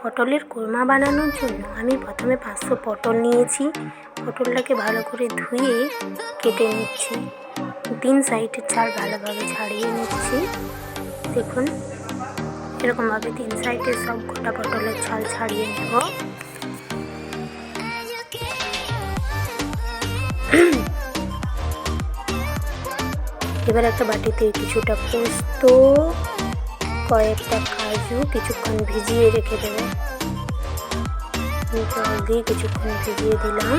পটলের কোরমা বানানোর জন্য আমি প্রথমে পাঁচশো পটল নিয়েছি। পটলটাকে ভালো করে ধুয়ে কেটে নিচ্ছি। তিন সাইডের ছাল ভালোভাবে ছাড়িয়ে নিচ্ছি। দেখুন, এরকমভাবে তিন সাইডের সব গোটা পটলের ছাল ছাড়িয়ে নেব। এবার একটা বাটিতে কিছুটা পোস্ত কয়েকটা কাজু কিছুক্ষণ ভিজিয়ে রেখে দেবো। জল দিয়ে কিছুক্ষণ ভিজিয়ে দিলাম।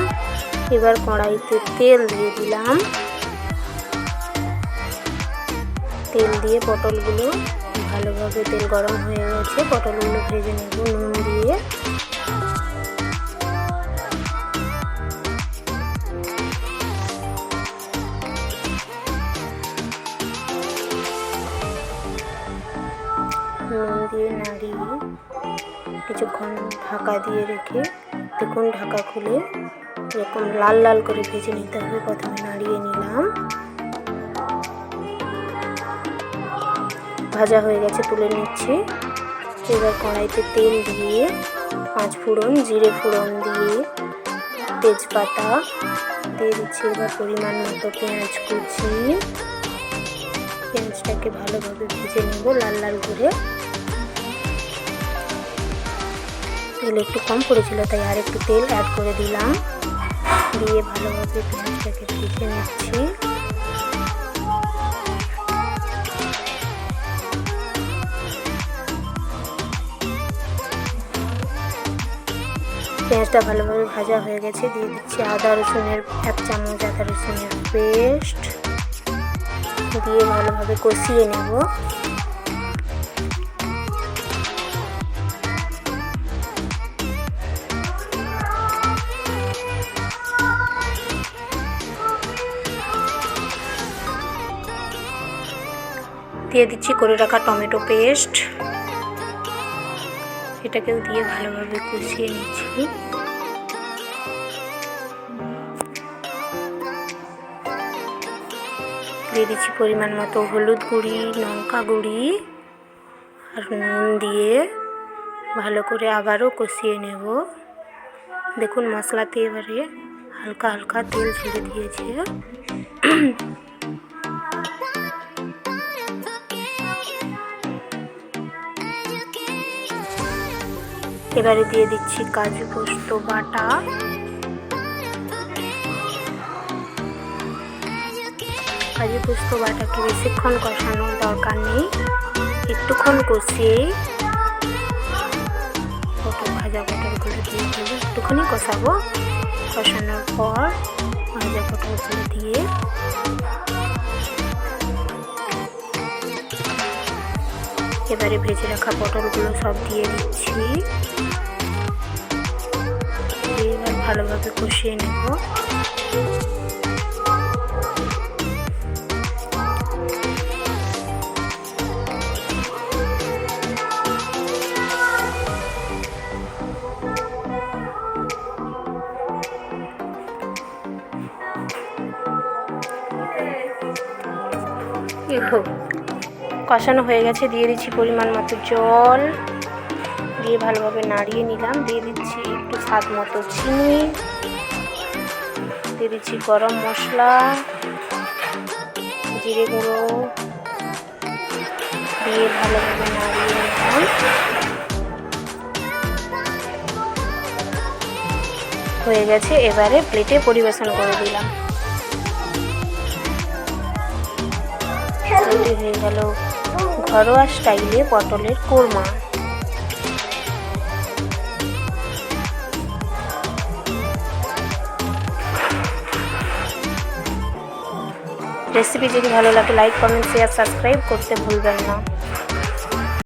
এবার কড়াইতে তেল দিয়ে দিলাম। তেল দিয়ে পটলগুলো ভালোভাবে, তেল গরম হয়ে গেছে, পটলগুলো ভেজে নেব নুন দিয়ে। দিয়ে নাড়িয়ে কিছুক্ষণ ঢাকা দিয়ে রেখে দেখুন ঢাকা খুলে এরকম লাল লাল করে ভেজে নিতে হবে। প্রথমে নাড়িয়ে নিলাম। ভাজা হয়ে গেছে, তুলে নিচ্ছি। এবার কড়াইতে তেল দিয়ে পাঁচ ফোড়ন, জিরে ফোড়ন দিয়ে তেজপাতা দিয়ে দিচ্ছি। এবার পরিমাণ মতো পেঁয়াজ কুচি। পেঁয়াজটাকে ভালোভাবে ভেজে নেব লাল লাল করে। তেল একটু কম পড়েছিল, তাই আর একটু তেল অ্যাড করে দিলাম। দিয়ে ভালোভাবে পেঁয়াজটাকে ভেজে নিচ্ছি। পেঁয়াজটা ভালোভাবে ভাজা হয়ে গেছে, দিয়ে দিচ্ছি আদা রসুনের এক চামচ আদা রসুনের পেস্ট। দিয়ে ভালোভাবে কষিয়ে নেব। দিয়ে দিচ্ছি করে রাখা টমেটো পেস্ট। এটাকেও দিয়ে ভালোভাবে কষিয়ে নিচ্ছি। দিয়ে দিচ্ছি পরিমাণ মতো হলুদ গুঁড়ি, লঙ্কা গুঁড়ি আর নুন দিয়ে ভালো করে আবারও কষিয়ে নেব। দেখুন মশলাতে এবারে হালকা হালকা তেল ছেড়ে দিয়েছে। এবারে দিয়ে দিচ্ছি কাজু পোস্ত বাটা। কাজু পোস্ত বাটাকে বেশিক্ষণ কষানোর দরকার নেই। একটুক্ষণ কষিয়েই পটল ভাজা পটলগুলো দিয়ে দেবো একটুখানি কষাবো। কষানোর পর ভাজা পটলগুলো দিয়ে এবারে ভেজে রাখা পটলগুলো সব দিয়ে দিচ্ছি। এবার ভালোভাবে কষিয়ে নেব। কষানো হয়ে গেছে, দিয়ে দিচ্ছি পরিমাণ মতো জল। দিয়ে ভালোভাবে নাড়িয়ে নিলাম, দিয়ে দিচ্ছি একটু স্বাদ মতো চিনি। দিয়ে দিচ্ছি গরম মশলা, জিরে গুঁড়ো। দিয়ে ভালোভাবে নাড়িয়ে নিলাম। হয়ে গেছে, এবারে প্লেটে পরিবেশন করে দিলাম। হয়ে গেল। ঘরোয়া স্টাইলে পটলের কোরমা। রেসিপি যদি ভালো লাগে, লাইক, কমেন্ট, শেয়ার, সাবস্ক্রাইব করতে ভুলবেন না।